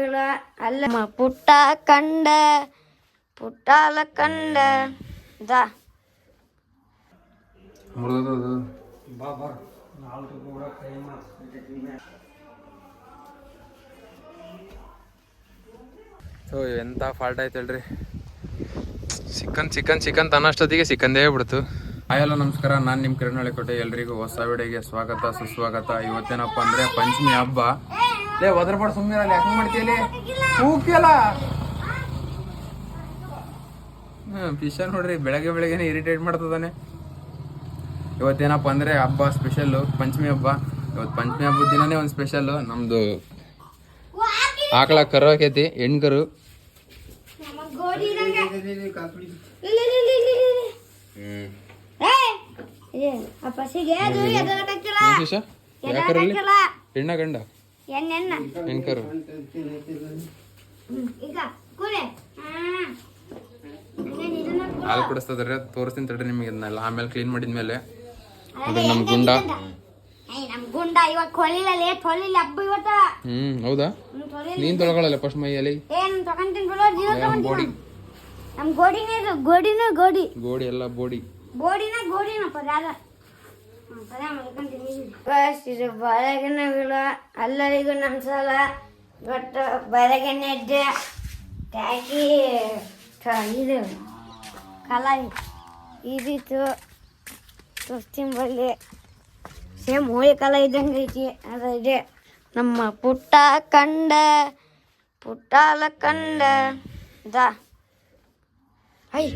ವಿಳ ಅಲ್ಲ. ಮ ಪುಟ್ಟ ಕಂಡ ಪುಟ್ಟಾಲ ಕಂಡ. ದಾ. ಮುರಿದದು ಸೊ ಎಂಥ ಫಾಲ್ಟ್ ಆಯ್ತು ಹೇಳ್ರಿ. ಚಿಕನ್ ಚಿಕನ್ ಚಿಕನ್ ತನ್ನಷ್ಟೊತ್ತಿಗೆ ಸಿಕ್ಕಂದೇ ಬಿಡ್ತು. ಹಾಯಲ್ಲ ನಮಸ್ಕಾರ. ನಾನು ನಿಮ್ಮ ಕಿರಣ್ ಕೊಟ್ಟೆ ಎಲ್ರಿಗೂ ಹೊಸ ವಿಡಿಯೋಗೆ ಸ್ವಾಗತ ಸುಸ್ವಾಗತ. ಇವತ್ತೇನಪ್ಪ ಅಂದರೆ ಪಂಚಮಿ ಹಬ್ಬ. ಲೇ ಒದರ್ಬಾರ್ದು ಸುಮ್ಮನೆ ಅಲ್ಲಿ ಯಾಕೆ ಮಾಡ್ತೀಯಲ್ಲಿ ಕೂಕಿಯಲ್ಲ ಹ್ಮ್ ಫಿಶ ನೋಡ್ರಿ ಬೆಳಗ್ಗೆ ಬೆಳಗ್ಗೆನೆ ಇರಿಟೇಟ್ ಮಾಡ್ತದಾನೆ ಇವತ್ತೇನಪ್ಪ ಅಂದ್ರೆ ಹಬ್ಬ ಸ್ಪೆಷಲ್ಲು ಪಂಚಮಿ ಹಬ್ಬ. ಇವತ್ತು ಪಂಚಮಿ ಹಬ್ಬದ ದಿನನೇ ಒಂದು ಸ್ಪೆಷಲ್ಲು. ನಮ್ದು ಆಕಳ ಕರು ಆಕೈತಿ ಹೆಣ್ಕರು. ಹೆಣ್ಣ ಗಂಡ. ಎಣ್ಣೆಣ್ಣ ಹೆಣ್ಕರು. ಈಗ ಕೂಡೆ. ಹಾಲು ಕುಡಿಸ್ತದ್ರೆ ತೋರಿಸ್ತೀನಿ ತಡ್ರಿ ನಿಮಗೆ ಇದನ್ನೆಲ್ಲ ಆಮೇಲೆ ಕ್ಲೀನ್ ಮಾಡಿದ್ಮೇಲೆ. ನಮ್ಮ ಗುಂಡ. ನಮ್ ಗುಂಡ ಇವಾಗ ಕೊಲಿಲ್ಲ ತೊಳಿಲ್ಲ ಹಬ್ಬ ಇವತ್ತ. ಹ್ಮ್ ಹೌದಾ? ನೀನ್ ಫಸ್ಟ್ ಮೈಯಲ್ಲಿ ಏನ್ ತಗೊಂತೀನಿ ಬಿಡು ಜೀವ ನಮ್ ಬೋಡಿ ನಮ್ ಗೋಡಿನೇ ಗೋಡಿನ ಗೋಡಿ. ಗೋಡಿ ಎಲ್ಲ ಬೋಡಿ ಗೋಡಿನ ಗೋಡಿನ ಇದು ಬೆಳಗಿನ ವಿಳ ಎಲ್ಲರಿಗೂ ನಮ್ಸಲ ಬಟ್ ಬೆಳಗಿನ ಎದ್ದೆ ಟ್ಯಾಗಿ ಥ- ಇದು ಕಲಾಯಿ ಇದಿತ್ತು ತೋರಿಸ್ತೀನಿ ಬಲ್ಲಿ ಸೇಮ್ ಹೋಳಿ ಕಾಲ ಇದ್ದಂಗೆ ಐತಿ ಅದ ಇದೆ ನಮ್ಮ ಪುಟ್ಟ ಕಂಡ ಪುಟ್ಟಾಲ ಕಂಡ ದಾ ಐ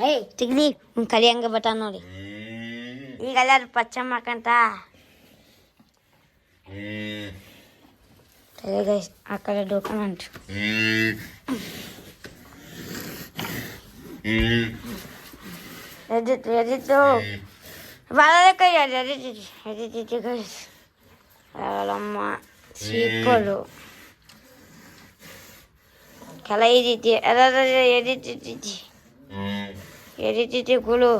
ಏ ತಿಗ್ಲಿ ಒಂದು ಕಲಿ ಹಂಗೆ ಬಟ ನೋಡಿ ಈಗ ಎಲ್ಲಾರು ಪಚ್ಚ ಮಾಡ್ಕಂತ ಗೈಸ್ ಆ ಕಡೆ ಡೋಕನಂಟು ಎದ್ದಿತ್ತು ಎದ್ದಿತ್ತು ಬಾಳ ಕೈ ಅದು ಎದ್ದಿತ್ತು ಎದ್ದಿತ್ತು ಗೈಸ್ ಅವಳಮ್ಮ ಸೀಪಲು ಕೆಲ ಇದ್ದೈತಿ ಅದಾದ ఎడిటిటికులు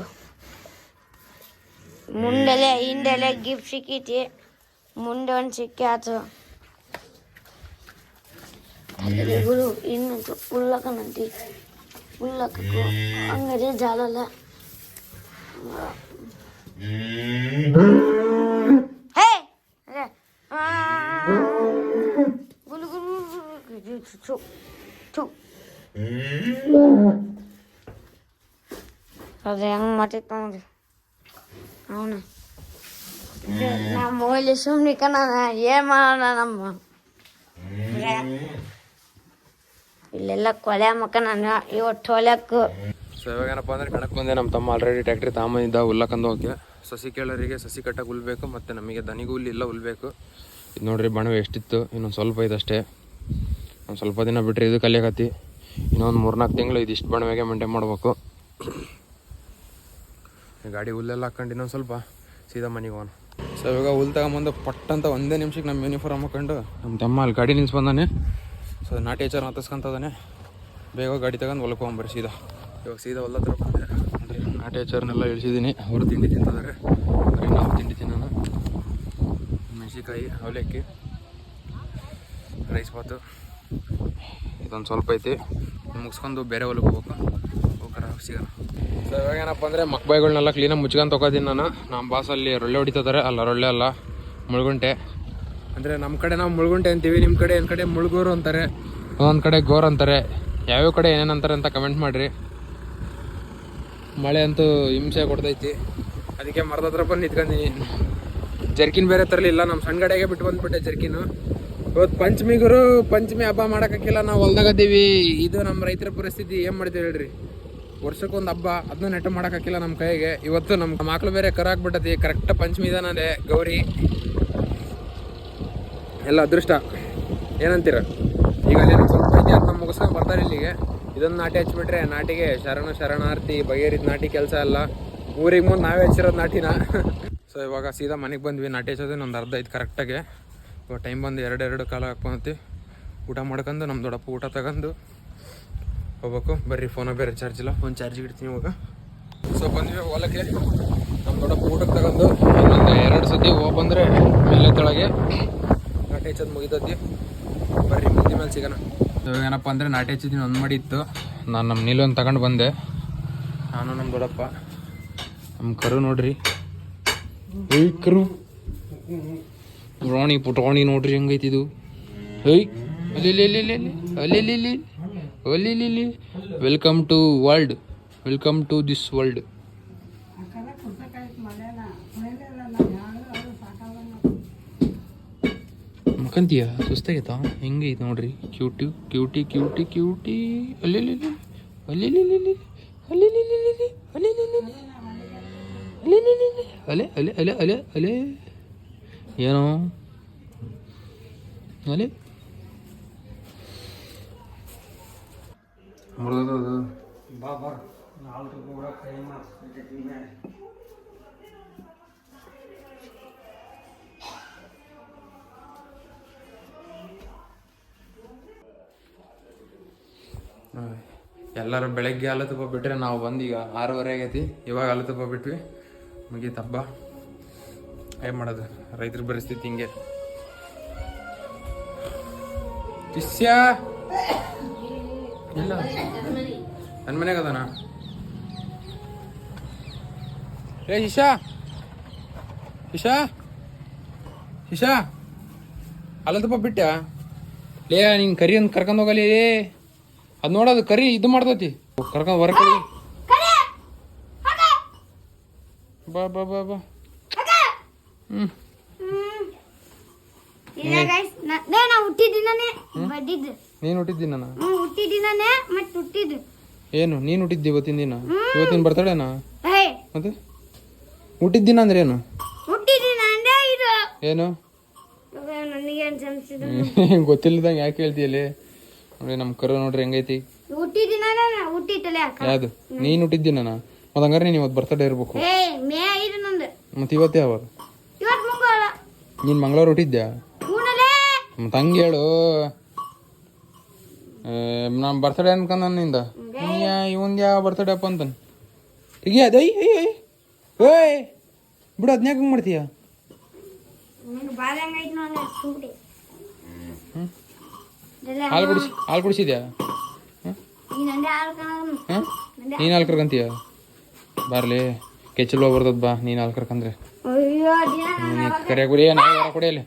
ముండలే ఇండలే గిఫ్ట్ సిక్కితే ముండని సిక్కాచు తల్లిగులు ఇన్ని పుల్లక నంది పుల్లకకు అంగడి జాలల గులు గులు చూ చూ ಅದೇ. ಹೆಂಗೆ ಮಾಡ್ತಿತ್ತು ನೋಡಿ ಅವನು ನಮ್ಮ ಹೋಗ್ಲಿ ಸುಮ್ಮನೆ ಕಣ ಏನು ಮಾಡೋಣ ನಮ್ಮ ಇಲ್ಲೆಲ್ಲ ಕೊಲೆ ಮಕ್ಕ ನಾನು ಇವತ್ತು ಹೊಲಕ್ಕು ಸೊ ಇವಾಗೇನಪ್ಪ ಅಂದ್ರೆ ಕಣಕ್ಕೆ ಬಂದೆ ನಮ್ಮ ತಮ್ಮ ಆಲ್ರೆಡಿ ಟ್ಯಾಕ್ಟ್ರಿ ತಾಂಬಂದಿದ್ದ ಹುಲ್ಲಕ್ಕಂದು ಹೋಗಿ ಸಸಿ ಕೇಳೋರಿಗೆ ಸಸಿ ಕಟ್ಟಕ್ಕೆ ಹುಲ್ಬೇಕು ಮತ್ತು ನಮಗೆ ದನಿಗೂ ಹುಲ್ಲು ಇಲ್ಲ ಉಲ್ಬೇಕು. ಇದು ನೋಡ್ರಿ ಬಣವೆ ಎಷ್ಟಿತ್ತು ಇನ್ನೊಂದು ಸ್ವಲ್ಪ ಇದಷ್ಟೇ ಅಷ್ಟೇ. ಒಂದು ಸ್ವಲ್ಪ ದಿನ ಬಿಟ್ಟರೆ ಇದು ಕಲಿಯಕತ್ತಿ. ಇನ್ನೊಂದು ಮೂರ್ನಾಲ್ಕು ತಿಂಗಳು ಇದಿಷ್ಟು ಬಣವೆಗೆ ಮೇಂಟೈನ್ ಮಾಡ್ಬೇಕು. ಗಾಡಿ ಹುಲ್ಲೆಲ್ಲ ಹಾಕೊಂಡು ಇನ್ನೊಂದು ಸ್ವಲ್ಪ ಸೀದಾ ಮನೆಗೆ ಹೋಗೋಣ. ಸೊ ಇವಾಗ ಹುಲ್ ತಗೊಂಬಂದು ಪಟ್ ಅಂತ ಒಂದೇ ನಿಮಿಷಕ್ಕೆ ನಮ್ಮ ಯೂನಿಫಾರ್ಮ್ ಹಾಕೊಂಡು ನಮ್ಮ ತಮ್ಮ ಅಲ್ಲಿ ಗಾಡಿ ನಿಲ್ಸಿ ಬಂದಾನೆ ಸೊ ನಾಟಿ ಹೆಚ್ಚಾರ ಹತ್ತಿಸ್ಕೊಂತದಾನೆ ಬೇಗ ಗಾಡಿ ತಗೊಂಡು ಹೊಲಕ್ಕೆ ಹೋಗ್ಬರ್ರಿ ಸೀದಾ. ಇವಾಗ ಸೀದಾ ಹೊಲ ಹತ್ರ ಬಂದೆ ಅಂದರೆ ನಾಟಿ ಹೆಚ್ಚಾರನ್ನೆಲ್ಲ ಇಳಿಸಿದ್ದೀನಿ. ಅವರು ತಿಂಡಿ ತಿಂತಿದ್ದಾರೆ. ಅಂದರೆ ನಾವು ತಿಂಡಿ ತಿನ್ನೋಣ. ಮೆಣಸಿಕಾಯಿ ಅವಲಕ್ಕಿ ರೈಸ್ ಬಾತು ಇದೊಂದು ಸ್ವಲ್ಪ ಐತಿ. ಮುಗಿಸ್ಕೊಂಡು ಬೇರೆ ಹೊಲಕ್ಕೆ ಹೋಗ್ಬೇಕು. ಹೋಗ್ರ ಸಿಗೋಣ. ಸೊ ಇವಾಗ ಏನಪ್ಪ ಅಂದರೆ ಮಕ್ಬಾಯಿಗಳನ್ನೆಲ್ಲ ಕ್ಲೀನಾಗಿ ಮುಚ್ಕೊಂಡು ತೊಗೋತೀನಿ ನಾನು. ನಮ್ಮ ಬಾಸಲ್ಲಿ ರೊಳ್ಳೆ ಹೊಡಿತಿದ್ದಾರೆ ಅಲ್ಲ, ರೊಳ್ಳೆ ಅಲ್ಲ, ಮುಳುಗುಂಟೆ. ಅಂದರೆ ನಮ್ಮ ಕಡೆ ನಾವು ಮುಳುಗುಂಟೆ ಅಂತೀವಿ ನಿಮ್ಮ ಕಡೆ ಒಂದು ಕಡೆ ಮುಳುಗೋರು ಅಂತಾರೆ? ಒಂದೊಂದು ಕಡೆ ಗೋರ್ ಅಂತಾರೆ. ಯಾವ್ಯಾವ ಕಡೆ ಏನೇನಂತಾರೆ ಅಂತ ಕಮೆಂಟ್ ಮಾಡಿರಿ. ಮಳೆ ಅಂತೂ ಹಿಂಸೆ ಕೊಡ್ತೈತಿ. ಅದಕ್ಕೆ ಮರದ ಹತ್ರ ಬಂದು ನಿಂತ್ಕೊಂಡಿನಿ ಜರ್ಕಿನ್ ಬೇರೆ ತರಲಿಲ್ಲ ನಮ್ಮ ಸಣ್ಣ ಕಡೆಗೆ ಬಿಟ್ಟು ಬಂದ್ಬಿಟ್ಟೆ ಜರ್ಕಿನು. ಇವತ್ತು ಪಂಚಮಿಗರು, ಪಂಚಮಿ ಹಬ್ಬ ಮಾಡೋಕ್ಕಾಗಿಲ್ಲ ನಾವು ಹೊಲ್ದಾಗದ್ದೀವಿ ಇದು ನಮ್ಮ ರೈತರ ಪರಿಸ್ಥಿತಿ. ಏನು ಮಾಡ್ತೀವಿ ಹೇಳ್ರಿ? ವರ್ಷಕ್ಕೊಂದು ಹಬ್ಬ ಅದನ್ನ ನೆಟ್ಟು ಮಾಡೋಕ್ಕಾಗಿಲ್ಲ ನಮ್ಮ ಕೈಗೆ. ಇವತ್ತು ನಮ್ಮ ಮಕ್ಕಳು ಬೇರೆ ಕರಾಕ್ಬಿಟ್ಟತಿ ಕರೆಕ್ಟ್ ಪಂಚಮಿ ಇದಾನದೆ ಗೌರಿ. ಎಲ್ಲ ಅದೃಷ್ಟ. ಏನಂತೀರ? ಈಗ ಅಲ್ಲಿ ಸ್ವಲ್ಪ ಮುಗಿಸ್ಕೊಂಡು ಬರ್ತಾರೆ ಇಲ್ಲಿಗೆ. ಇದೊಂದು ನಾಟಿ ಹಚ್ಬಿಟ್ರೆ ನಾಟಿಗೆ ಶರಣ, ಶರಣಾರ್ಥಿ, ಬಗೆಹರಿದ ನಾಟಿ ಕೆಲಸ ಎಲ್ಲ ಊರಿಗೆ ಮುಂದೆ ನಾವೇ ಹಚ್ಚಿರೋದು ನಾಟಿನ. ಸೊ ಇವಾಗ ಸೀದಾ ಮನೆಗೆ ಬಂದ್ವಿ. ನಾಟಿ ಹಚ್ಚೋದು ಒಂದು ಅರ್ಧ ಐದು ಕರೆಕ್ಟಾಗೆ ಇವಾಗ ಟೈಮ್ ಬಂದು ಎರಡು ಎರಡು ಕಾಲ ಹಾಕ್ಕೊಂತಿ ಊಟ ಮಾಡ್ಕೊಂಡು ನಮ್ಮ ದೊಡ್ಡಪ್ಪ ಊಟ ತಗೊಂಡು ಹೋಗ್ಬೇಕು. ಬರ್ರಿ ಫೋನ ಬೇರೆ ಚಾರ್ಜ್ ಇಲ್ಲ. ಫೋನ್ ಚಾರ್ಜಿಗೆ ಇಡ್ತೀನಿ ಇವಾಗ. ಸೊ ಬಂದ್ವಿ, ಹೊಲಕ್ಕೆ. ನಮ್ಮ ದೊಡ್ಡ ಊಟಕ್ಕೆ ತಗೊಂಡು ಇನ್ನೊಂದು ಎರಡು ಸತಿ ಹೋಗ್ಬಂದ್ರೆ ಬಂದರೆ ಮೇಲೆ ತೊಳಗೆ ನಾಟಿ ಹಚ್ಚೋದು ಮುಗಿದದ್ದಿ. ಬರ್ರಿ, ಮುಗಿದ ಮೇಲೆ ಸಿಗೋಣ. ಏನಪ್ಪ ಅಂದರೆ ನಾಟಿ ಹಚ್ಚಿದ್ದೀನಿ ಒಂದು ಮಾಡಿ ಇತ್ತು. ನಾನು ನಮ್ಮ ನೀಲೊಂದು ತಗೊಂಡು ಬಂದೆ. ನಾನು ನಮ್ಮ ದೊಡ್ಡಪ್ಪ. ನಮ್ಮ ಕರು ನೋಡ್ರಿ. ಏಯ್, ಕರು. ರೋಣಿ ಪುಟಾಣಿ ನೋಡ್ರಿ ಹೆಂಗೈತಿದು ಹೇಯ್ ಅಲ್ಲಿ ಅಲ್ಲಿ ಅಲ್ಲಿ ಅಲ್ಲಿ ಅಲ್ಲಿ ಅಲ್ಲಿ. ಒಲಿಲಿಲಿ welcome to world welcome to this world ಮಕ್ಕಂತೀಯ ಸುಸ್ತಾಗೈತಾ ಹೆಂಗೆ ಐತೆ ನೋಡ್ರಿ ಕ್ಯೂಟಿ ಕ್ಯೂಟಿ ಕ್ಯೂಟಿ ಕ್ಯೂಟಿ ಅಲ್ಲಿ ಅಲ್ಲಿ ಅಲೆ ಅಲೆ ಅಲೆ ಅಲೆ ಅಲೆ ಏನೋ ಅಲೆ ಮುರಿದದು ಎಲ್ಲರೂ ಬೆಳಗ್ಗೆ ಹಾಲು ತುಪ್ಪ ಬಿಟ್ರೆ ನಾವು ಬಂದು ಈಗ ಆರೂವರೆ ಆಗೈತಿ. ಇವಾಗ ಹಾಲು ತುಪ್ಪ ಬಿಟ್ವಿ. ಮುಗೀತು ಹಬ್ಬ. ಏನು ಮಾಡೋದು? ರೈತರ ಪರಿಸ್ಥಿತಿ ಹಿಂಗೆ. ಶಿಷ್ಯ! ಇಲ್ಲ. ನನ್ನ ಮನೆಗೆ ಅದಾನ ಏ ಇಶಾ ಇಶಾ ಇಶಾ ಅಲ್ಲದಪ್ಪ ಬಿಟ್ಟ. ಲೇ ನಿಂಗೆ ಕರಿ ಅಂತ ಕರ್ಕೊಂಡು ಹೋಗಲಿ. ಅದು ನೋಡೋದು ಕರಿ ಇದು ಮಾಡ್ತತಿ. ಕರ್ಕೊಂಡು ಹೊರ ಕರಿ ಬಾ ಬಾ ಬಾ ಬಾ. ಹ್ಞೂ ಇಲ್ಲ ಗೈಸ್ ನೇ ನಾ ಹುಟ್ಟಿದ್ದೀನೇ ಬಡ್ಡಿದ್ದು. ನೀನು ಹುಟ್ಟಿದ್ದೀನಿ ಮತ್ತೆ ಹುಟ್ಟಿದ್ದು. ಏನು ನೀನು ಹುಟ್ಟಿದ್ದಿ ಇವತ್ತಿನ ದಿನ? ಇವತ್ತಿನ ಬರ್ತಡೇನಾ ಹೇ. ಮತ್ತೆ? ಹುಟ್ಟಿದ್ದಿನ ಅಂದ್ರೆ ಏನು? ಹುಟ್ಟಿದ್ದೀನ ಅಂದ್ರೆ ಇದು. ಏನು? ನನಗೇನು ಗೊತ್ತಿಲ್ಲದಂಗೆ ಯಾಕೆ ಹೇಳ್ತೀಯಲ್ಲಿ? ನೋಡಿ ನಮ್ಮ ಕರು ನೋಡ್ರಿ ಹೆಂಗೈತಿ. ಅಕ್ಕ. ಯಾವುದು? ನೀನು ಹುಟ್ಟಿದ್ದಿನ ಮತ್ತೆ ಹಂಗಾರೆ ನೀನು ಇವತ್ತು ಬರ್ತಡೇ ಇರಬೇಕು. ಮೇ ಐದು ನಂದು. ಮತ್ತೆ ಇವತ್ತೇ ಯಾವಾಗ? ಇವತ್ತು ನೀನು ಮಂಗಳವಾರ ಹುಟ್ಟಿದ್ಯಾ? ತಂಗಿ ಹೇಳು. ನಾನು ಬರ್ತಡೇ ಅನ್ಕೊಂಡ್ನಿಂದ. ಇವಂದ ಯಾವ ಬರ್ತಡೇ ಅಪ್ಪ ಅಂತ ಈಗ ಏಯ್ ಬಿಡು ಅದನ್ಯಾಕ ಹಂಗೆ ಮಾಡ್ತೀಯ? ಹಾಲು ಕುಡಿಸಿ ಹಾಲು ಕುಡಿಸಿದ್ಯಾ? ನೀನು ಹಾಲು ಕರ್ಕಂತೀಯ? ಬರ್ಲಿ ಕೆಚ್ಚಲ್ವ ಬರ್ತದ ಬಾ ನೀನು ಹಾಲು ಕರ್ಕಂದ್ರೆ. ಕರಿಯಾಗ ಕುಡಿಯ ನಾ ಯಾರ ಕುಡಿಯಲ್ಲಿ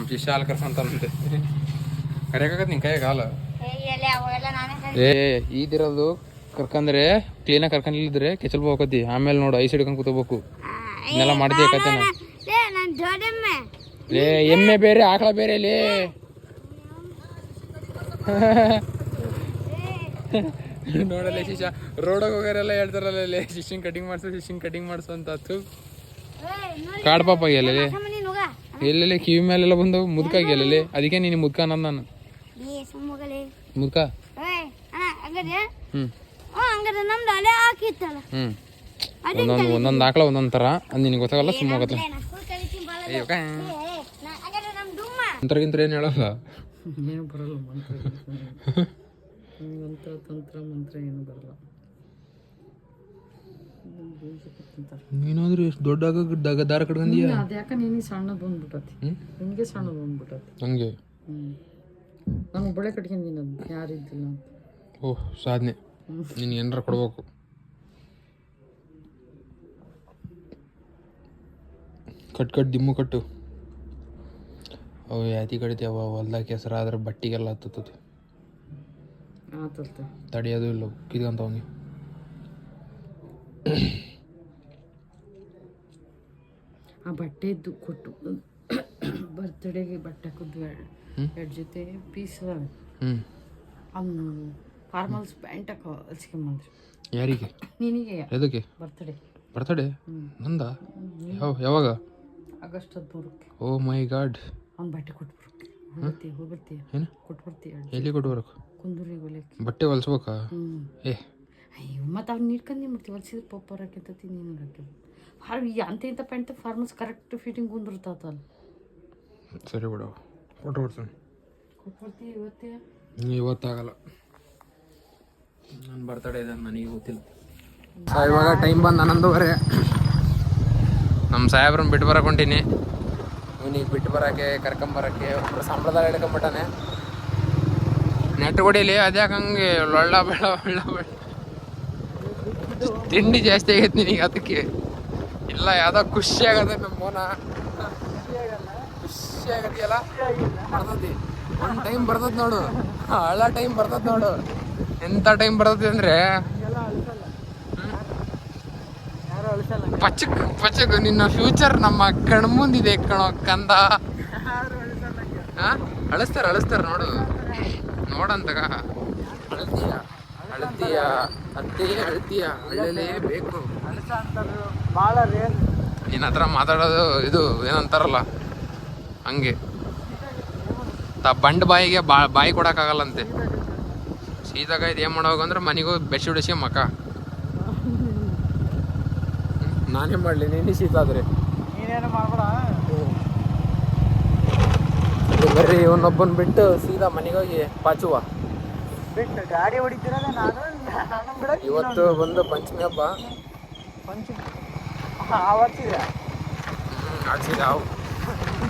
ನಮ್ಮ ಶಿಷ್ಯ ಹಾಲು ಅಂತ ಕರಿಯಾಕತ್ ನಿನ್ ಕೈಯಾಗ ಹಾಲು? ಏ ಈದಿರೋದು ಕರ್ಕಂದ್ರೆ ಕ್ಲೀನಾಗಿ ಕರ್ಕೊಂಡಿಲ್ಲಿದ್ರೆ ಕೆಚಲ್ ಹೋಗತಿ ಆಮೇಲೆ ನೋಡು ಐಸ್ ಹಿಡ್ಕೊಂಡು ಕೂತಬೇಕು ಇನ್ನೆಲ್ಲ ಮಾಡ್ತೀಯ ಕತೆ ಲೇ ಎಮ್ಮೆ ಬೇರೆ ಆಕಳ ಬೇರೆ ಲೇ. ನೋಡಲ್ಲ ಶಿಷ್ಯ ರೋಡಾಗ ಹೋಗೋರೆಲ್ಲ ಹೇಳ್ತಾರಲ್ಲ ಲೇ ಶಿಶಿಂಗ್ ಕಟಿಂಗ್ ಮಾಡ್ಸು ಶಿಶಿಂಗ್ ಕಟಿಂಗ್ ಮಾಡ್ಸು ಅಂತ. ಕಾಡ್ ಪಾಪ ಎಲ್ಲ ಎಲ್ಲೆಲ್ಲ ಕಿವಿ ಮೇಲೆಲ್ಲ ಬಂದು ಮುದ್ಕಾಗಿ ಎಲ್ಲಲ್ಲಿ? ಅದಕ್ಕೆ ನೀನು ಮುದ್ಕ ಅನ್ನೋದು ನಾನು. ಮುದ್ಕ? ಹ್ಞೂ ಒಂದೊಂದು ಒಂದೊಂದು ಹಾಕ್ಲ ಒಂದೊಂದು ತರ. ಅದು ನಿನಗೆ ಗೊತ್ತಾಗಲ್ಲ ಸುಮ್ಮ ಗೊತ್ತ ಮಂತ್ರಗಿಂತ್ರ ಏನು ಹೇಳಲ್ಲ? ಏನು ಬರಲ್ಲ ಮಂತ್ರ ತಂತ್ರ ಮಂತ್ರ ಏನು ಬರಲ್ಲ. ನೀನಾದ್ರೂ ಎಷ್ಟು ದೊಡ್ಡ ಆಗ ದಾರ ಕಟ್ಕೊಂಡೀಯ? ಅದ್ಯಾಕ ಯಾಕೆ ನಿನಗೆ ಸಣ್ಣದು ಬಂದ್ಬಿಟ್ಟತಿ? ನಿನಗೆ ಸಣ್ಣದು ಬಂದ್ಬಿಟ್ಟತಿ. ಹಂಗೆ? ನನಗೆ ಬಳೆ ಕಟ್ಕೊಂಡಿನ ಯಾರಿದ್ದಿಲ್ಲ ಅಂತ. ಓಹ್ ಸಾಧನೆ. ನೀನು ಏನಾರ ಕೊಡ್ಬೇಕು. ಕಟ್ ಕಟ್ ದಿಮ್ಮು ಕಟ್ಟು. ಅವು ಯಾತಿ ಕಡಿತೀವ ಹೊಲ್ದಾಗ ಕೆಸರು ಆದ್ರೆ ಬಟ್ಟಿಗೆಲ್ಲ ಹತ್ತುತ್ತದೆ. ಆತಲ್ತ ತಡಿಯೋದು ಇಲ್ಲ ಕಿದ್ಕೊಂತವನಿ ಆ ಬಟ್ಟೆದ್ದು ಕೊಟ್ಟು ಬರ್ತ್ಡೇಗೆ ಬಟ್ಟೆ ಕೊದ್ದು ಎರಡು ಜೊತೆ ಪೀಸ್ ಅವನು ಫಾರ್ಮಲ್ಸ್ ಪ್ಯಾಂಟ್ ಹಾಕೋ ಹಚ್ಕೊಂಬಂದ್ರಿ ಯಾರಿಗೆ? ನಿನಗೆ ಎದಕ್ಕೆ? ಬರ್ತ್ಡೇ ಬರ್ತಡೇ ನಂದ? ಯಾವ ಯಾವಾಗ? ಆಗಸ್ಟ್ ಹದಿಮೂರಕ್ಕೆ. Oh my god. ಅವ್ನು ಬಟ್ಟೆ ಕೊಟ್ಬಿಡ್ತಿ ಹೋಗ್ಬರ್ತೀಯ ಹೋಗ್ಬರ್ತೀಯ ಏನು? ಕೊಟ್ಬಿಡ್ತೀಯ ಎಲ್ಲಿ ಕೊಟ್ಬರಕ್ಕೆ ಕುಂದೂರಿ ಹೊಲಕ್ಕೆ ಬಟ್ಟೆ ಹೊಲ್ಸ್ಬೇಕಾ? ಏ. ಅಯ್ಯೋ ಮತ್ತು ಅವ್ನು ನೀಡ್ಕೊಂಡು ಮಾಡ್ತೀವಿ ಹೊಲ್ಸಿದ್ರೆ ಪಪ್ಪರ್ ಹಾಕಿರ್ತತಿ ನೀನು ಹಾಕಿ ಫಾರ್ ಈ ಅಂತ ಇಂಥ ಪ್ಯಾಂಟ್ ಫಾರ್ಮಲ್ಸ್ ಕರೆಕ್ಟ್ ಫಿಟ್ಟಿಂಗ್ ಕುಂದಿರ್ತಾವಲ್ಲ ಸರಿ ಬಿಡು ಫೋಟೋ ಬಿಡ್ತೀನಿ ಕೊಟ್ಬಿಡ್ತೀವಿ ಇವತ್ತೇ? ಇವತ್ತಾಗಲ್ಲ. ನನ್ನ ಬರ್ತಡೇ ಇದೆ ನನಗೆ ಗೊತ್ತಿಲ್ಲ ಸೊ ಇವಾಗ ಟೈಮ್ ಬಂದು ಹನ್ನೊಂದುವರೆ. ನಮ್ಮ ಸಾಹೇಬ್ರನ್ನ ಬಿಟ್ಟು ಬರಕೊಂಡೀನಿ ಅವನಿಗೆ ಇವನಿಗೆ ಬಿಟ್ಟು ಬರೋಕ್ಕೆ ಕರ್ಕೊಂಬರಕ್ಕೆ ಒಬ್ಬರು ಸಂಪ್ರದಾಯ ಹಿಡ್ಕೊಂಬಿಟ್ಟಾನೆ. ನೆಟ್ ಹೊಡಿಲಿ ಅದ್ಯಾಕೆ ಹಂಗೆ ಒಳ್ಳ ಬೆಳ್ಳ ಒಳ್ಳ ಬೆಳ್ಳ. ತಿಂಡಿ ಜಾಸ್ತಿ ಆಗೈತೆ ನಿನಗೆ ಅದಕ್ಕೆ. ಇಲ್ಲ, ಯಾವ್ದೋ ಖುಷಿ ಆಗದೆ ನಮ್ಮ ಮೋನ. ಖುಷಿ ಆಗದಿಯಲ್ಲ ಬರ್ತತಿ. ಒಂದು ಟೈಮ್ ಬರ್ತದ ನೋಡು. ಹಳ ಟೈಮ್ ಬರ್ತದ ನೋಡು. ಎಂಥ ಟೈಮ್ ಬರ್ತದೆ ಅಂದ್ರೆ? ಪಚಕ್ ಪಚಕ್, ನಿನ್ನ ಫ್ಯೂಚರ್ ನಮ್ಮ ಕಣ್ಮುಂದಿದೆ ಕಣೋ ಕಂದ. ಅಳಿಸ್ತಾರ ಅಳಿಸ್ತಾರ ನೋಡು. ನೋಡಂತಗ. ಅಳ್ತೀಯ? ಅಳ್ತೀಯ? ಅತ್ತೆ, ಅಳ್ತೀಯ? ಅಳ್ಳಲೇ ಬೇಕು. ಭಾಳ ರೇರ್ ನಿನ್ನ ಹತ್ರ ಮಾತಾಡೋದು ಇದು ಏನಂತಾರಲ್ಲ ಹಂಗೆ. ತ ಬಂಡ್ ಬಾಯಿಗೆ ಬಾ ಬಾಯಿ ಕೊಡೋಕ್ಕಾಗಲ್ಲಂತೆ. ಸೀದಾಗ ಇದು ಏನು ಮಾಡೋವಾಗ ಅಂದ್ರೆ ಮನೆಗೂ ಬೆಡ್ಶೀಟ್ ಉಡಿಸಿ ಮಕ್ಕ ನಾನೇ ಮಾಡಲಿ ನೀನು ಶೀತ ಆದ್ರೆ. ನೀನೇನು ಮಾಡ್ಬೇಡ. ಬರ್ರಿ ಇವನೊಬ್ಬನ್ ಬಿಟ್ಟು ಸೀದಾ ಮನೆಗೆ ಹೋಗಿ ಪಾಚುವ. ಬಿಟ್ಟು ಗಾಡಿ ನಾನು ಇವತ್ತು ಬಂದು ಪಂಚಮಿ ಹಬ್ಬ. ಪಂಚ ಆವತ್ತಿದೆ. ಆಡ್ಸಿದ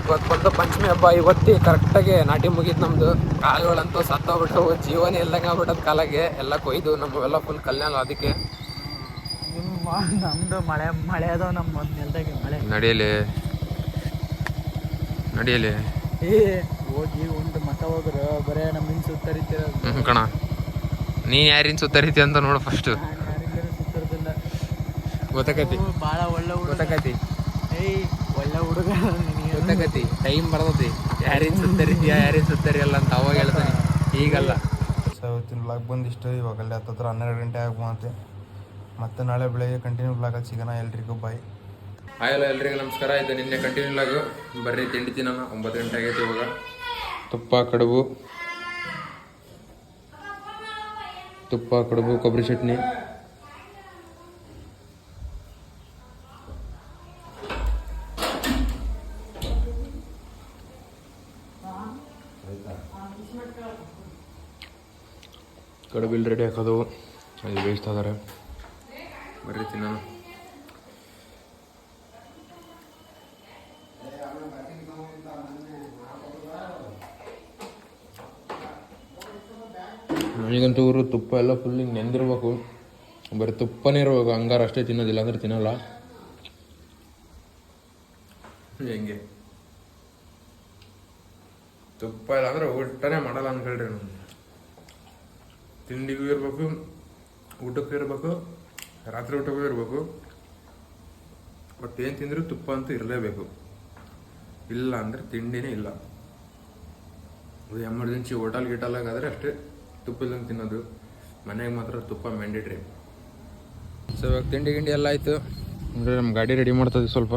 ಇವತ್ತು ಬಂದು ಪಂಚಮಿ ಹಬ್ಬ ಇವತ್ತಿ ಕರೆಕ್ಟಾಗಿ ನಾಟಿ ಮುಗೀತು ನಮ್ದು. ಕಾಳುಗಳಂತೂ ಸತ್ತೋಗ್ಬಿಟ್ಟು ಜೀವನ ಇಲ್ಲಂಗೆ ಆಗ್ಬಿಟ್ಟದ ಕಾಲಾಗೆ. ಎಲ್ಲ ಕೊಯ್ದು ನಮ್ಮವೆಲ್ಲ ಫುಲ್ ಕಲ್ಯಾಣ ಅದಕ್ಕೆ. ನಮ್ದು ಮಳೆ ಮಳೆ ಅದಾವ ನಮ್ಮ ನೆಲದಾಗೆ ಮಳೆ. ನಡೆಯಲಿ. ನಡೆಯಲಿ. ಏ ಹೋಗಿ ಒಂದು ಮತ ಹೋಗ್ರು ಬರೇ ನಮ್ಮ ಹಿಂದೆ ಸುತ್ತರಿತೀರ ಕಣ. ನೀನು ಯಾರಿನ ಸುತ್ತರಿತಿ ಅಂತ ನೋಡು ಫಸ್ಟು ಗೊತ್ತಾಕತಿ ಭಾಳ ಒಳ್ಳೆ ಗೊತ್ತಾಕತಿ ಏಯ್ ಒಳ್ಳೆ ಹುಡುಗ. ನಿನಗೆ ಗೊತ್ತಾಕತಿ ಟೈಮ್ ಬರ್ತತಿ. ಯಾರಿನ ಸುತ್ತರಿ ಯಾರಿನ ಸುತ್ತರಿಯಲ್ಲ ಅಂತ ಅವಾಗ ಹೇಳ್ತಾನೆ. ಈಗಲ್ಲ. ಸೊ ಇವತ್ತಿನ ಬ್ಲಾಗ್ ಬಂದಿಷ್ಟು. ಇವಾಗ ಅಲ್ಲಿ ಹತ್ತತ್ರ ಹನ್ನೆರಡು ಗಂಟೆ ಆಗುವಂತೆ ಮತ್ತೆ ನಾಳೆ ಬೆಳಗ್ಗೆ ಕಂಟಿನ್ಯೂ ಬ್ಲಾಗಲ್ಲಿ ಸಿಗೋಣ ಎಲ್ರಿಗೂ. ಬಾಯ್ ಹಾಯ್ ಹಲೋ ಎಲ್ರಿಗೂ ನಮಸ್ಕಾರ. ಇದು ನಿನ್ನೆ ಕಂಟಿನ್ಯೂ ಆಗು ಬರ್ರಿ ತಿಂಡಿ ತಿನ್ನೋಣ. ಒಂಬತ್ತು ಗಂಟೆ ಆಗೈತೆ ಇವಾಗ. ತುಪ್ಪ ಕಡುಬು. ತುಪ್ಪ ಕಡುಬು ಕೊಬ್ಬರಿ ಚಟ್ನಿ. ಕಡುಬು ಇಲ್ಲಿ ರೆಡಿ ಹಾಕೋದು. ಅಲ್ಲಿ ಬೇಯಿಸ್ತಾ ಇದಾರೆ ಬರ್ರಿ ತಿನ್ನೋಣ. ನನಗಂತೂ ಊರು ತುಪ್ಪ ಎಲ್ಲ ಫುಲ್ ಹಿಂಗೆ ನೆಂದಿರ್ಬೇಕು. ಬರೀ ತುಪ್ಪನೇ ಇರ್ಬೇಕು. ಹಂಗಾರ ಅಷ್ಟೇ ತಿನ್ನೋದಿಲ್ಲ, ಅಂದ್ರೆ ತಿನ್ನಲ್ಲ. ಹೆಂಗೆ? ತುಪ್ಪ ಇಲ್ಲ ಅಂದ್ರೆ ಊಟನೇ ಮಾಡಲ್ಲ ಅನ್ಕೊಳ್ರಿ ನಾನು ತಿಂಡಿಗೂ ಇರಬೇಕು ಊಟಕ್ಕೂ ಇರಬೇಕು ರಾತ್ರಿ ಊಟಕ್ಕೂ ಇರಬೇಕು. ಬಟ್ ಏನು ತಿಂದರೂ ತುಪ್ಪ ಅಂತೂ ಇರಲೇಬೇಕು. ಇಲ್ಲ ಅಂದರೆ ತಿಂಡಿನೇ ಇಲ್ಲ. ಅದು ಎಮರ್ಜೆನ್ಸಿ ಹೋಟೆಲ್ ಗಿಟಲಾಗಾದರೆ ಅಷ್ಟೇ. ತುಪ್ಪ ಇಲ್ಲಂಗೆ ತಿನ್ನೋದು. ಮನೆಗೆ ಮಾತ್ರ ತುಪ್ಪ ಮ್ಯಾಂಡೇಟ್ರಿ. ಸೊ ಇವಾಗ ತಿಂಡಿ ಗಿಂಡಿ ಎಲ್ಲ ಆಯಿತು. ಅಂದರೆ ನಮ್ಮ ಗಾಡಿ ರೆಡಿ ಮಾಡ್ತದೆ ಸ್ವಲ್ಪ.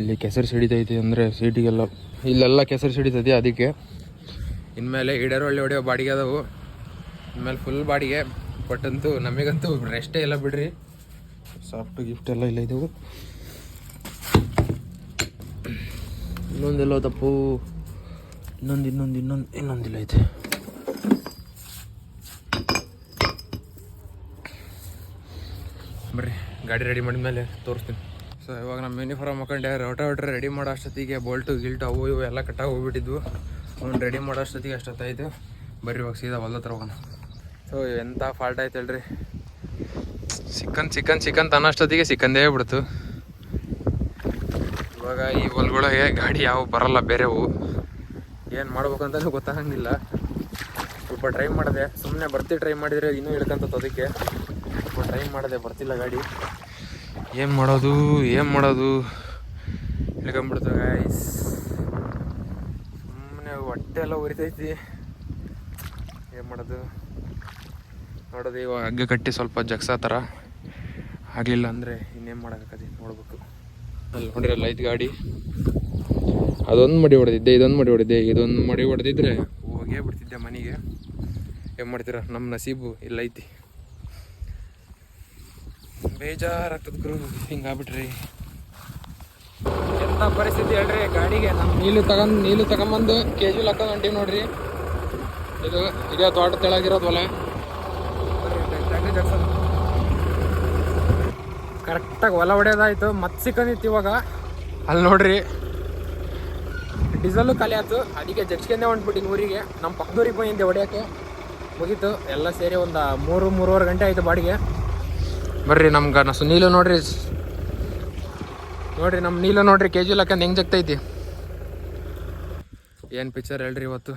ಇಲ್ಲಿ ಕೆಸರು ಸಿಡಿತೈತಿ ಅಂದರೆ ಸೀಟಿಗೆಲ್ಲ ಇಲ್ಲೆಲ್ಲ ಕೆಸರು ಸಿಡಿತೈತಿ ಅದಕ್ಕೆ. ಇನ್ಮೇಲೆ ಈಡೇರು ಒಳ್ಳೆ ಹೊಡೆಯೋ ಬಾಡಿಗೆ ಅದಾವು. ಇನ್ಮೇಲೆ ಫುಲ್ ಬಾಡಿಗೆ. ಬಟ್ ಅಂತೂ ನಮಗಂತೂ ರೆಸ್ಟೇ ಇಲ್ಲ ಬಿಡ್ರಿ. ಸಾಫ್ಟ್ ಗಿಫ್ಟ್ ಎಲ್ಲ ಇಲ್ಲ ಇದ್ದವು ಇನ್ನೊಂದಿಲ್ಲ ತಪ್ಪು ಇನ್ನೊಂದು ಇನ್ನೊಂದು ಇನ್ನೊಂದು ಇನ್ನೊಂದಿಲ್ಲ ಐತೆ ಬರ್ರಿ, ಗಾಡಿ ರೆಡಿ ಮಾಡಿದ್ಮೇಲೆ ತೋರಿಸ್ತೀನಿ. ಸೊ ಇವಾಗ ನಮ್ಮ ಯೂನಿಫಾರ್ಮ್ ಹಾಕೊಂಡೆ ರೋಟ ಹೊಟ್ರೆ ರೆಡಿ ಮಾಡೋ ಅಷ್ಟೊತ್ತಿಗೆ ಬೋಲ್ಟು ಗಿಲ್ಟು ಅವು ಇವು ಎಲ್ಲ ಕಟ್ಟಾಗಿ ಹೋಗ್ಬಿಟ್ಟಿದ್ವು. ಅವ್ನು ರೆಡಿ ಮಾಡೋ ಅಷ್ಟೊತ್ತಿಗೆ ಅಷ್ಟೊತ್ತಾಯ್ತು. ಬರ್ರಿ ಇವಾಗ ಸೀದಾ ಹೊಲ್ದ ಹೋಗೋಣ. ಸೊ ಎಂಥ ಫಾಲ್ಟ್ ಆಯ್ತು ಹೇಳ್ರಿ. ಸಿಕ್ಕನ್ ಚಿಕನ್ ಚಿಕನ್ ತನ್ನಷ್ಟೊತ್ತಿಗೆ ಸಿಕ್ಕಂದೇ ಬಿಡ್ತು. ಇವಾಗ ಈ ಹೊಲ್ಗೊಳಗೆ ಗಾಡಿ ಯಾವ ಬರಲ್ಲ ಬೇರೆವು ಏನು ಮಾಡ್ಬೇಕಂತಲೂ ಗೊತ್ತಾಗಂಗಿಲ್ಲ. ಸ್ವಲ್ಪ ಟ್ರೈ ಮಾಡಿದೆ. ಸುಮ್ಮನೆ ಬರ್ತಿ ಟ್ರೈ ಮಾಡಿದರೆ ಇನ್ನೂ ಹಿಡ್ಕಂತತ್ತು ಅದಕ್ಕೆ. ಸ್ವಲ್ಪ ಟ್ರೈ ಮಾಡಿದೆ, ಬರ್ತಿಲ್ಲ ಗಾಡಿ. ಏನು ಮಾಡೋದು ಏನು ಮಾಡೋದು? ಹಿಡ್ಕೊಂಬಿಡ್ತು ಗಾಯ್ಸ್ ಸುಮ್ಮನೆ ಹೊಟ್ಟೆ ಎಲ್ಲ ಉರಿತೈತಿ. ಏನು ಮಾಡೋದು? ನೋಡೋದು ಇವಾಗ ಹಗ್ಗ ಕಟ್ಟಿ ಸ್ವಲ್ಪ ಜಗ್ಸ ಥರ ಆಗಲಿಲ್ಲ ಅಂದರೆ ಇನ್ನೇನು ಮಾಡೋಕ್ಕಾಗತ್ತೆ ನೋಡ್ಬೇಕು. ಅಲ್ಲಿ ನೋಡಿರಲ್ಲ ಐದು ಗಾಡಿ. ಅದೊಂದು ಮಡಿ ಹೊಡೆದಿದ್ದೆ, ಇದೊಂದು ಮಡಿ ಹೊಡೆದಿದ್ದೆ. ಇದೊಂದು ಮಡಿ ಹೊಡೆದಿದ್ರೆ ಹೋಗೇ ಬಿಡ್ತಿದ್ದೆ ಮನೆಗೆ. ಏನು ಮಾಡ್ತೀರ? ನಮ್ಮ ನಸೀಬು ಇಲ್ಲ ಐತಿ. ಬೇಜಾರಾಗ್ತದ ಗುರು, ಹಿಂಗಾಗ್ಬಿಟ್ರಿ. ಎಂಥ ಪರಿಸ್ಥಿತಿ ಹೇಳ್ರಿ? ಗಾಡಿಗೆ ನಮ್ಮ ನೀಲು ತಗೊಂಡು, ನೀಲು ತಗೊಂಬಂದು ಕೆ ಜಿ ಹಾಕೊಂಡು ಹೊಂಟೀವಿ ನೋಡ್ರಿ. ಇದು, ಇದೇ ತೋಟ ತೆಳಗಿರೋದು ಹೊಲ ಬರ್ರಿ, ಟ್ಯಾಕ್ಟ್ರಿ ಜಗ್ಸೋದು. ಕರೆಕ್ಟಾಗಿ ಹೊಲ ಹೊಡೆಯೋದಾಯ್ತು. ಮತ್ತೆ ಸಿಕ್ಕಂದಿತ್ತು ಇವಾಗ. ಅಲ್ಲಿ ನೋಡ್ರಿ. ಡೀಸೆಲ್ಲು ಖಾಲಿ ಆಯ್ತು. ಅದಕ್ಕೆ ಜಗ್ಸ್ಕೊಂಡೆ ಹೊಂಟ್ಬಿಟ್ಟಿನಿ ಊರಿಗೆ. ನಮ್ಮ ಪಕ್ಕದೂರಿಗೆ ಬಂದಿದ್ದೆ ಹೊಡೆಯೋಕ್ಕೆ ಮುಗೀತು. ಎಲ್ಲ ಸೇರಿ ಒಂದು ಮೂರು, ಮೂರುವರೆ ಗಂಟೆ ಆಯಿತು ಬಾಡಿಗೆ. ಬರ್ರಿ ನಮ್ಗೆ ಸು ನೀಲು ನೋಡ್ರಿ. ನೋಡ್ರಿ ನಮ್ಮ ನೀಲು ನೋಡ್ರಿ ಕೆ ಜಿ ಲಕ್ಕಂದು ಹೆಂಗೆ ಜಗ್ತೈತಿ. ಏನು ಪಿಕ್ಚರ್ ಹೇಳ್ರಿ ಇವತ್ತು.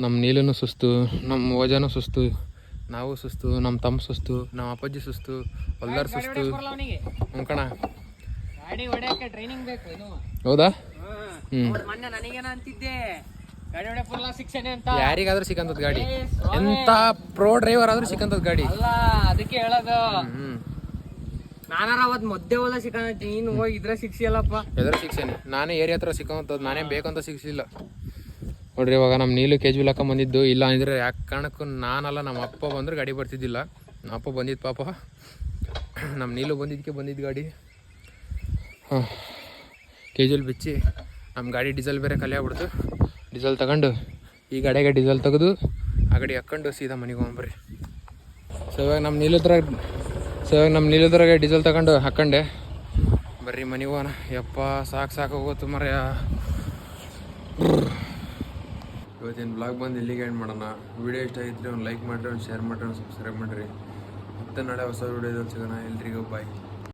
ನಮ್ಮ ನೀಲೂ ಸುಸ್ತು ನಮ್ಮ ಓಜಾನು ಸುಸ್ತು. ನಾವು ಸುಸ್ತು ನಮ್ಮ ತಮ್ಮ ಸುಸ್ತು ನಮ್ಮ ಅಪ್ಪಾಜಿ ಸುಸ್ತು ಎಲ್ಲರೂ ಸುಸ್ತು. ಅಂಕಣ ಹೌದಾ? ಹ್ಞೂ ಯಾರಿಗಾದ್ರೂ ಸಿಕ್ಕಂತದ್ ಗಾಡಿ. ಎಂತ ಪ್ರೋ ಡ್ರೈವರ್ ಆದ್ರೂ ಸಿಕ್ಕಂತದ್ ಗಾಡಿ. ಅದಕ್ಕೆ ಹೇಳೋದು. ನಾನಾರ ಅವತ್ ಮದ್ದೆ ಹೋದ ಸಿಕ್ಕ ನೀನು ಹೋಗಿ ಇದ್ರೆ ಶಿಕ್ಷಿಯಲ್ಲಪ್ಪ ಎದ್ರ ಸಿಕ್ಸೇನೆ ನಾನೇ ಏರಿಯಾ ಹತ್ರ ಸಿಕ್ಕಂತ ನಾನೇ ಬೇಕಂತ ಸಿಕ್ಸಿಲ್ಲ ನೋಡ್ರಿ, ಇವಾಗ ನಮ್ಮ ನೀಲು ಕೆ ಜಿ ಬಂದಿದ್ದು. ಇಲ್ಲ ಅಂದ್ರೆ ಯಾಕೆ ಕಾರಣಕ್ಕೂ ನಾನಲ್ಲ ನಮ್ಮ ಅಪ್ಪ ಬಂದ್ರೆ ಗಾಡಿ ಬರ್ತಿದ್ದಿಲ್ಲ. ನಮ್ಮ ಅಪ್ಪ ಬಂದಿದ್ದು ಪಾಪ. ನಮ್ಮ ನೀಲು ಬಂದಿದ್ದಕ್ಕೆ ಬಂದಿದ್ದು ಗಾಡಿ. ಹಾಂ. ಕೆ ಜಿಲಿ ಬಿಚ್ಚಿ ನಮ್ಮ ಗಾಡಿ ಡೀಸೆಲ್ ಬೇರೆ ಖಾಲಿ ಆಗ್ಬಿಡ್ತು. ಡೀಸೆಲ್ ತಗೊಂಡು ಈ ಗಾಡಿಗೆ ಡೀಸೆಲ್ ತೆಗೆದು ಆ ಗಾಡಿ ಹಾಕ್ಕೊಂಡು ಸೀದಾ ಮನೆಗೆ ಹೋಗ್ಬರ್ರಿ ಸೊ ಇವಾಗ ನಮ್ಮ ನೀಲದ್ರ ಸೊ ಇವಾಗ ನಮ್ಮ ನೀಲದ್ರಾಗೆ ಡೀಸೆಲ್ ತಗೊಂಡು ಹಾಕ್ಕೊಂಡೆ ಬರ್ರಿ ಮನೆಗೆ ಹೋಗೋಣ. ಯಪ್ಪ, ಸಾಕು ಸಾಕು ಹೋಗುತ್ತೆ ಮರ್ಯ. ಇವತ್ತಿನ ಬ್ಲಾಗ್ ಬಂದು ಇಲ್ಲಿಗೆ ಎಂಡ್ ಮಾಡೋಣ. ವಿಡಿಯೋ ಇಷ್ಟ ಆಗಿದ್ರೆ ಒಂದು ಲೈಕ್ ಮಾಡಿರಿ, ಒಂದು ಶೇರ್ ಮಾಡಿರಿ, ಒಂದು ಸಬ್ಸ್ಕ್ರೈಬ್ ಮಾಡಿರಿ. ಮತ್ತೆ ನಾಳೆ ಹೊಸ ವಿಡಿಯೋದಲ್ಲಿ ಸಿಗೋಣ. ಎಲ್ರಿಗೂ ಬಾಯ್